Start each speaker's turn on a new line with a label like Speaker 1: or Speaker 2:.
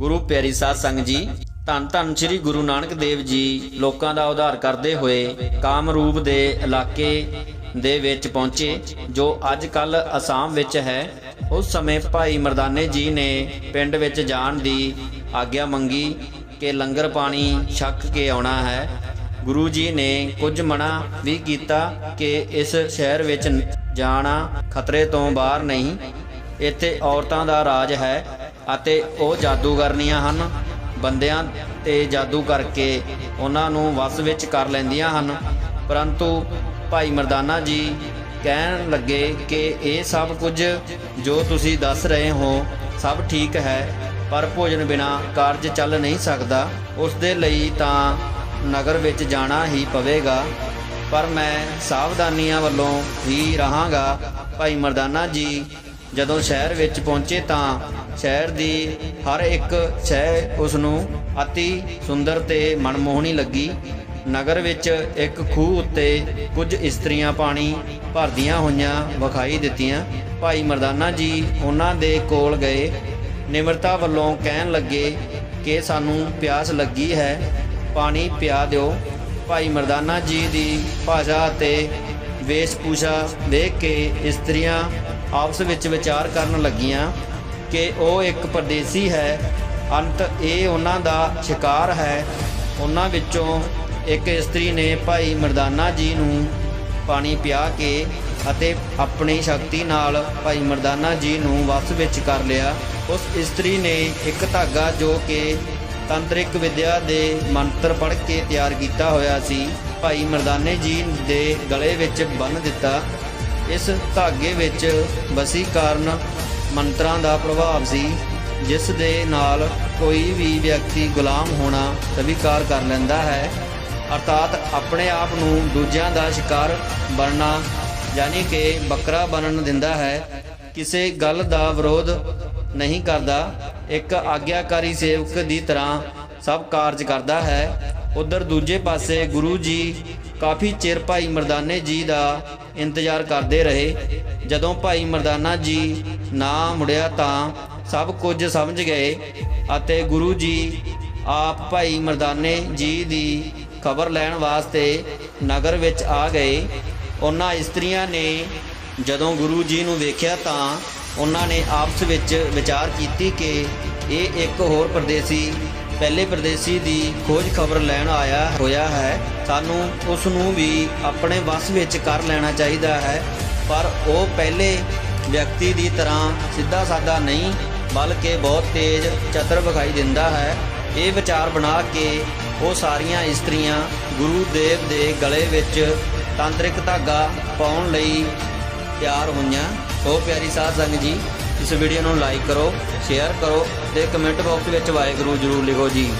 Speaker 1: ਗੁਰੂ ਪਿਆਰੀ ਸਾਧ ਸੰਗਤ ਜੀ, ਧੰਨ ਧੰਨ ਸ੍ਰੀ ਗੁਰੂ ਨਾਨਕ ਦੇਵ ਜੀ ਲੋਕਾਂ ਦਾ ਉਧਾਰ ਕਰਦੇ ਹੋਏ ਕਾਮਰੂਪ ਦੇ ਇਲਾਕੇ ਦੇ ਵਿੱਚ ਪਹੁੰਚੇ, ਜੋ ਅੱਜ ਕੱਲ ਅਸਾਮ ਵਿੱਚ ਹੈ। ਉਸ ਸਮੇਂ ਭਾਈ ਮਰਦਾਨੇ ਜੀ ਨੇ ਪਿੰਡ ਵਿੱਚ ਜਾਣ ਦੀ ਆਗਿਆ ਮੰਗੀ ਕਿ ਲੰਗਰ ਪਾਣੀ ਛੱਕ ਕੇ ਆਉਣਾ ਹੈ। ਗੁਰੂ ਜੀ ਨੇ ਕੁਝ ਮਨਾ ਵੀ ਕੀਤਾ ਕਿ ਇਸ ਸ਼ਹਿਰ ਵਿੱਚ ਜਾਣਾ ਖਤਰੇ ਤੋਂ ਬਾਹਰ ਨਹੀਂ। ਇੱਥੇ ਔਰਤਾਂ ਦਾ ਰਾਜ ਹੈ। ਅਤੇ ਉਹ ਜਾਦੂਗਰਨੀਆਂ ਹਨ। ਬੰਦਿਆਂ ਤੇ ਜਾਦੂ ਕਰਕੇ ਉਹਨਾਂ ਨੂੰ ਵਸ ਵਿੱਚ ਕਰ ਲੈਂਦੀਆਂ ਹਨ। ਪਰੰਤੂ ਭਾਈ ਮਰਦਾਨਾ ਜੀ ਕਹਿਣ ਲੱਗੇ ਕਿ ਇਹ ਸਭ ਕੁਝ ਜੋ ਤੁਸੀਂ ਦੱਸ ਰਹੇ ਹੋ, ਸਭ ਠੀਕ ਹੈ, ਪਰ ਭੋਜਨ ਬਿਨਾ ਕਾਰਜ ਚੱਲ ਨਹੀਂ ਸਕਦਾ। ਉਸ ਦੇ ਲਈ ਤਾਂ ਨਗਰ ਵਿੱਚ ਜਾਣਾ ਹੀ ਪਵੇਗਾ। ਪਰ ਮੈਂ ਸਾਵਧਾਨੀਆਂ ਵੱਲੋਂ ਹੀ ਰਹਾਂਗਾ। ਭਾਈ ਮਰਦਾਨਾ ਜੀ ਜਦੋਂ ਸ਼ਹਿਰ ਵਿੱਚ ਪਹੁੰਚੇ ਤਾਂ ਸ਼ਹਿਰ ਦੀ ਹਰ ਇੱਕ ਸ਼ੈ ਉਸ ਨੂੰ ਅਤੀ ਸੁੰਦਰ ਤੇ ਮਨਮੋਹਣੀ ਲੱਗੀ। ਨਗਰ ਵਿੱਚ ਇੱਕ ਖੂਹ ਉੱਤੇ ਕੁਝ ਇਸਤਰੀਆਂ ਪਾਣੀ ਭਰਦੀਆਂ ਹੋਈਆਂ ਵਿਖਾਈ ਦਿੱਤੀਆਂ। ਭਾਈ ਮਰਦਾਨਾ ਜੀ ਉਹਨਾਂ ਦੇ ਕੋਲ ਗਏ। ਨਿਮਰਤਾ ਵੱਲੋਂ ਕਹਿਣ ਲੱਗੇ ਕਿ ਸਾਨੂੰ ਪਿਆਸ ਲੱਗੀ ਹੈ, ਪਾਣੀ ਪਿਆ ਦਿਓ। ਭਾਈ ਮਰਦਾਨਾ ਜੀ ਦੀ ਭਾਸ਼ਾ ਅਤੇ ਵੇਸ਼ਭੂਸ਼ਾ ਦੇਖ ਕੇ ਇਸਤਰੀਆਂ ਆਪਸ ਵਿੱਚ ਵਿਚਾਰ ਕਰਨ ਲੱਗੀਆਂ ਕਿ ਉਹ ਇੱਕ ਪਰਦੇਸੀ ਹੈ। ਅੰਤ ਇਹ ਉਹਨਾਂ ਦਾ ਸ਼ਿਕਾਰ ਹੈ। ਉਹਨਾਂ ਵਿੱਚੋਂ ਇੱਕ ਇਸਤਰੀ ਨੇ ਭਾਈ ਮਰਦਾਨਾ ਜੀ ਨੂੰ ਪਾਣੀ ਪਿਆ ਕੇ ਅਤੇ ਆਪਣੀ ਸ਼ਕਤੀ ਨਾਲ ਭਾਈ ਮਰਦਾਨਾ ਜੀ ਨੂੰ ਵਸ ਵਿੱਚ ਕਰ ਲਿਆ। ਉਸ ਇਸਤਰੀ ਨੇ ਇੱਕ ਧਾਗਾ ਜੋ ਕਿ ਤੰਤਰਿਕ ਵਿਦਿਆ ਦੇ ਮੰਤਰ ਪੜ੍ਹ ਕੇ ਤਿਆਰ ਕੀਤਾ ਹੋਇਆ ਸੀ। ਭਾਈ ਮਰਦਾਨੇ ਜੀ ਦੇ ਗਲੇ ਵਿੱਚ ਬੰਨ੍ਹ ਦਿੱਤਾ। ਇਸ ਧਾਗੇ ਵਿੱਚ ਵਸੀ ਕਾਰਨ ਮੰਤਰਾਂ ਦਾ ਪ੍ਰਭਾਵ ਸੀ, ਜਿਸ ਦੇ ਨਾਲ ਕੋਈ ਵੀ ਵਿਅਕਤੀ ਗੁਲਾਮ ਹੋਣਾ ਸਵੀਕਾਰ ਕਰ ਲੈਂਦਾ ਹੈ। ਅਰਥਾਤ ਆਪਣੇ ਆਪ ਨੂੰ ਦੂਜਿਆਂ ਦਾ ਸ਼ਿਕਾਰ ਬਣਨਾ, ਯਾਨੀ ਕਿ ਬੱਕਰਾ ਬਣਨ ਦਿੰਦਾ ਹੈ। ਕਿਸੇ ਗੱਲ ਦਾ ਵਿਰੋਧ ਨਹੀਂ ਕਰਦਾ। ਇੱਕ ਆਗਿਆਕਾਰੀ ਸੇਵਕ ਦੀ ਤਰ੍ਹਾਂ ਸਭ ਕਾਰਜ ਕਰਦਾ ਹੈ। ਉਧਰ ਦੂਜੇ ਪਾਸੇ ਗੁਰੂ ਜੀ ਕਾਫੀ ਚਿਰ ਭਾਈ ਮਰਦਾਨੇ ਜੀ ਦਾ ਇੰਤਜ਼ਾਰ ਕਰਦੇ ਰਹੇ। ਜਦੋਂ ਭਾਈ ਮਰਦਾਨਾ ਜੀ ਨਾ ਮੁੜਿਆ ਤਾਂ ਸਭ ਕੁਝ ਸਮਝ ਗਏ ਅਤੇ ਗੁਰੂ ਜੀ ਆਪ ਭਾਈ ਮਰਦਾਨੇ ਜੀ ਦੀ ਖਬਰ ਲੈਣ ਵਾਸਤੇ ਨਗਰ ਵਿੱਚ ਆ ਗਏ। ਉਹਨਾਂ ਇਸਤਰੀਆਂ ਨੇ ਜਦੋਂ ਗੁਰੂ ਜੀ ਨੂੰ ਵੇਖਿਆ ਤਾਂ ਉਹਨਾਂ ਨੇ ਆਪਸ ਵਿੱਚ ਵਿਚਾਰ ਕੀਤੀ ਕਿ ਇਹ ਇੱਕ ਹੋਰ ਪਰਦੇਸੀ ਪਹਿਲੇ ਪਰਦੇਸੀ ਦੀ ਖੋਜ ਖਬਰ ਲੈਣ ਆਇਆ ਹੋਇਆ ਹੈ। ਸਾਨੂੰ ਉਸ ਨੂੰ ਵੀ ਆਪਣੇ ਵਸ ਵਿੱਚ ਕਰ ਲੈਣਾ ਚਾਹੀਦਾ ਹੈ। ਪਰ ਉਹ ਪਹਿਲੇ ਵਿਅਕਤੀ ਦੀ ਤਰ੍ਹਾਂ ਸਿੱਧਾ ਸਾਦਾ ਨਹੀਂ, ਬਲਕਿ ਬਹੁਤ ਤੇਜ਼ ਚਤਰ ਵਿਖਾਈ ਦਿੰਦਾ ਹੈ। ਇਹ ਵਿਚਾਰ ਬਣਾ ਕੇ ਉਹ ਸਾਰੀਆਂ ਇਸਤਰੀਆਂ ਗੁਰੂ ਦੇਵ ਦੇ ਗਲੇ ਵਿੱਚ ਤਾਂਤਰਿਕ ਧਾਗਾ ਪਾਉਣ ਲਈ ਤਿਆਰ ਹੋਈਆਂ। ਉਹ ਪਿਆਰੀ ਸਾਧ ਸੰਗਤ ਜੀ ਇਸ ਵੀਡੀਓ ਨੂੰ ਲਾਈਕ ਕਰੋ ਸ਼ੇਅਰ ਕਰੋ ਤੇ ਕਮੈਂਟ ਬਾਕਸ ਵਿੱਚ ਵਾਹਿਗੁਰੂ ਜਰੂਰ ਲਿਖੋ ਜੀ।